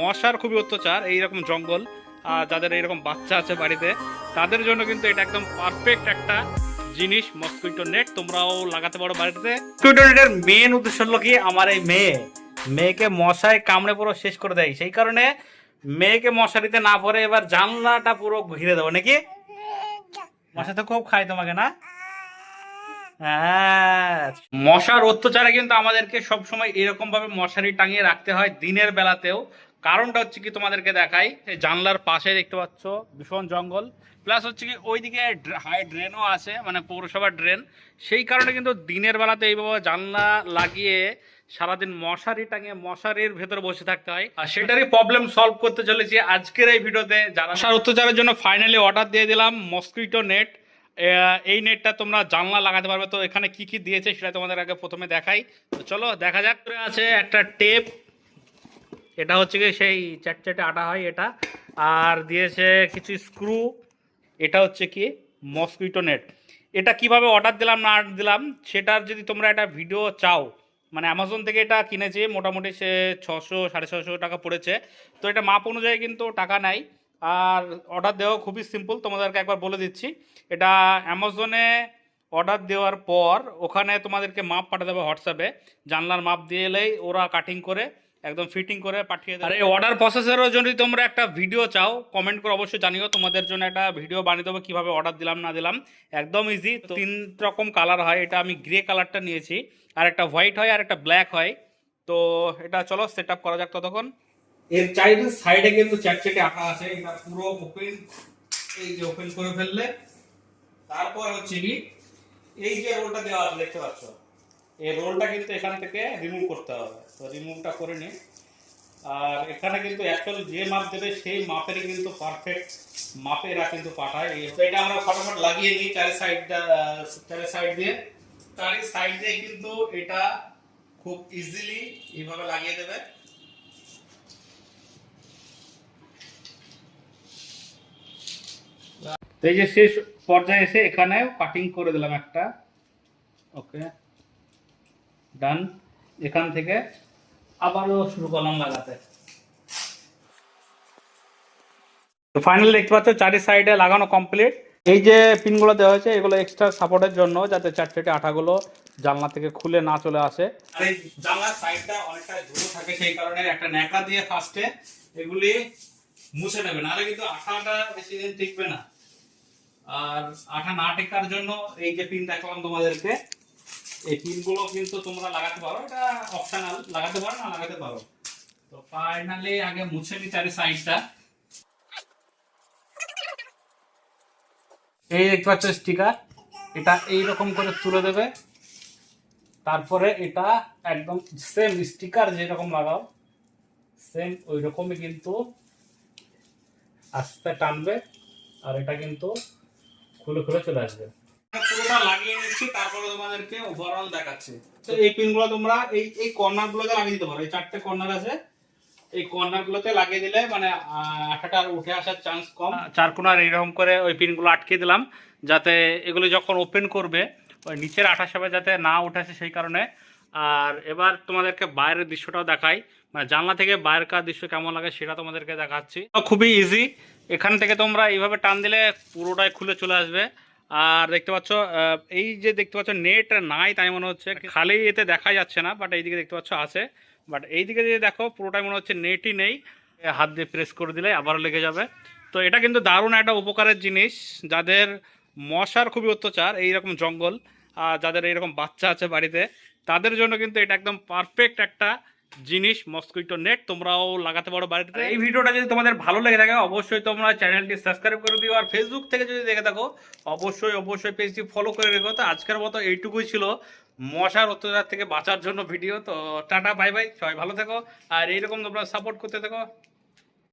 মশার খুবই অত্যাচার, এইরকম জঙ্গল যাদের এইরকম বাচ্চা আছে বাড়িতে, তাদের জন্য কিন্তু এটা একদম পারফেক্ট একটা জিনিস মসকুইটো নেট তোমরাও লাগাতে পারো বাড়িতে। মসকুইটো নেটের মেন উদ্দেশ্য হলো কি? আমার এই মেয়ে। মেয়েকে মশায় কামড়ে পুরো শেষ করে দেয়। সেই কারণে মেয়েকে মশারিতে না পরে, এবার জানলাটা পুরো ঘিরে দেবো, নাকি? মশা তো খুব খায় তোমাকে, না? মশার অত্যাচারে কিন্তু আমাদেরকে সব সময় এরকম ভাবে মশারি টাঙিয়ে রাখতে হয় দিনের বেলাতেও। কারণটা হচ্ছে কি তোমাদেরকে দেখাই জানলার পাশে দেখতে পাচ্ছ, ভীষণ জঙ্গল। প্লাস হচ্ছে কি ওইদিকে হাই ড্রেনও আছে মানে পৌরসভার ড্রেন। সেই কারণে কিন্তু দিনের বেলাতে এইভাবে জানলা লাগিয়ে সারাদিন মশারি টাঙিয়ে মশারির ভেতরে বসে থাকতে হয়। আর সেটারই প্রবলেম সলভ করতে চলেছি আজকের এই ভিডিওতে। যারা অত্যাচারের জন্য ফাইনালি অর্ডার দিয়ে দিলাম মসকুইটো নেট এই নেটটা তোমরা জানলা লাগাতে পারবে। তো এখানে কি কি দিয়েছে সেটা তোমাদের আগে প্রথমে দেখাই। তো চলো, দেখা যাক। আছে একটা টেপ। এটা হচ্ছে কি সেই চ্যাটচ্যাটে আটা হয় এটা। আর দিয়েছে কিছু স্ক্রু। এটা হচ্ছে কি? Mosquito net. এটা কীভাবে অর্ডার দিলাম না দিলাম, সেটার যদি তোমরা একটা ভিডিও চাও মানে অ্যামাজন থেকে এটা কিনেছি, মোটামুটি সে ছশো, সাড়ে ছশো টাকা পড়েছে। তো এটা মাপ অনুযায়ী কিন্তু টাকা নেয় আর অর্ডার দেওয়া খুবই সিম্পল তোমাদেরকে একবার বলে দিচ্ছি। এটা অ্যামাজনে অর্ডার দেওয়ার পর ওখানে তোমাদেরকে মাপ পাঠিয়ে দেবে হোয়াটসঅ্যাপে। জানলার মাপ দিয়ে এলেই ওরা কাটিং করে একদম ফিটিং করে পাঠিয়ে দেবে। আর এই অর্ডার প্রসেসেরও যদি তোমরা একটা ভিডিও চাও কমেন্ট করে অবশ্যই জানিও তোমাদের জন্য একটা ভিডিও বানিয়ে দেবো কীভাবে অর্ডার দিলাম না দিলাম। একদম ইজি তিন রকম কালার হয় এটা আমি গ্রে কালারটা নিয়েছি। আর একটা হোয়াইট হয় আর একটা ব্ল্যাক হয়। তো এটা চলো সেট আপ করা যাক ততক্ষণ। এর চারিদিকে সাইডে কিন্তু চ্যাটচ্যাটে আঁকা আছে। এটা পুরো ওপেন এই যে ওপেন করে ফেললে। তারপর হচ্ছে কি, এই যে রোলটা দেওয়া আছে, দেখতে পাচ্ছ? এই রোলটা কিন্তু এখান থেকে রিমুভ করতে হবে। তো রিমুভটা করে নি আর এখানে কিন্তু অ্যাকচুয়াল যে মাপ দেবে, সেই মাপেরই কিন্তু পারফেক্ট মাপে এরা কিন্তু পাঠায়। তো এটা আমরা ফটাফট লাগিয়ে নিই চারি সাইডটা চারি সাইড দিয়ে। চারি সাইড দিয়ে কিন্তু এটা খুব ইজিলি এইভাবে লাগিয়ে দেবে। তো এই যে শেষ পর্যায়ে এসে এখানে কাটিং করে দিলাম একটা। ওকে ডান এখান থেকে আবারও শুরু করলাম লাগাতে। তো ফাইনালি দেখতে পাচ্ছ, চারি সাইডে লাগানো কমপ্লিট এই যে পিনগুলো দেওয়া হয়েছে, এগুলো এক্সট্রা সাপোর্টের জন্য যাতে চারটে আঠাগুলো জানলা থেকে খুলে না চলে আসে। আর এই জানলার সাইডটা অনেকটা ধুলো থাকে, সেই কারণে একটা ন্যাকড়া দিয়ে ফার্স্টে এগুলি মুছে নেবে। নাহলে কিন্তু আঠাটা বেশি দিন টিকবে না। আর আঠা না টেকার জন্য এই যে পিন দেখালাম তোমাদেরকে, এই পিনগুলো কিন্তু তোমরা লাগাতে পারো। এটা অপশনাল লাগাতে পারো, না লাগাতে পারো। তো ফাইনালি আগে মুছে নি চারি সাইডটা এই দেখতে পাচ্ছ স্টিকার এটা এই রকম করে তুলে দেবে। তারপরে এটা একদম সেম স্টিকার যেরকম লাগাও সেম ওই রকমই কিন্তু আস্তে টানবে। আর এটা কিন্তু খুলে খুলে চলে আসবে। পুরোটা লাগিয়ে নিচ্ছি তারপরে তোমাদেরকে ওভারঅল দেখাচ্ছি। তো এই পিনগুলো তোমরা এই এই কর্নার গুলোতে লাগিয়ে দিতে পারো। এই চারটে কর্নার আছে। এই কর্নার গুলোতে লাগিয়ে দিলে মানে আঠাটা উঠে আসার চান্স কম। চার কোনার এইরকম করে ওই পিনগুলো আটকে দিলাম যাতে এগুলো যখন ওপেন করবে ওই নিচের আঠার সাথে যাতে না উঠে আসে সেই কারণে। আর এবার তোমাদেরকে বাইরের দৃশ্যটাও দেখাই। মানে জানলা থেকে বাইরেকার দৃশ্য কেমন লাগে সেটা তোমাদেরকে দেখাচ্ছি। তো খুবই ইজি এখান থেকে তোমরা এইভাবে টান দিলে পুরোটাই খুলে চলে আসবে। আর দেখতে পাচ্ছ এই যে দেখতে পাচ্ছ নেট নাই তাই মনে হচ্ছে, খালি এতে দেখা যাচ্ছে না বাট এইদিকে দেখতে পাচ্ছ আছে। বাট এইদিকে যদি দেখো, পুরোটাই মনে হচ্ছে নেটই নেই। হাত দিয়ে প্রেস করে দিলে আবারও লেগে যাবে। তো এটা কিন্তু দারুণ একটা উপকারের জিনিস, যাদের মশার খুবই অত্যাচার, এইরকম জঙ্গল, আর যাদের এইরকম বাচ্চা আছে বাড়িতে, তাদের জন্য কিন্তু এটা একদম পারফেক্ট একটা জিনিস মস্কুইটো নেট তোমরাও লাগাতে পারো বাড়িতে। এই ভিডিওটা যদি তোমাদের ভালো লেগে থাকে, অবশ্যই তোমরা চ্যানেলটি সাবস্ক্রাইব করে দিও। আর ফেসবুক থেকে যদি দেখে থাকো, অবশ্যই অবশ্যই পেজটি ফলো করে রেখো। তো আজকের মতো এইটুকুই ছিল মশার অত্যাচার থেকে বাঁচার জন্য ভিডিও তো টাটা বাই বাই সবাই ভালো থেকো। আর এইরকম তোমরা সাপোর্ট করতে থাকো।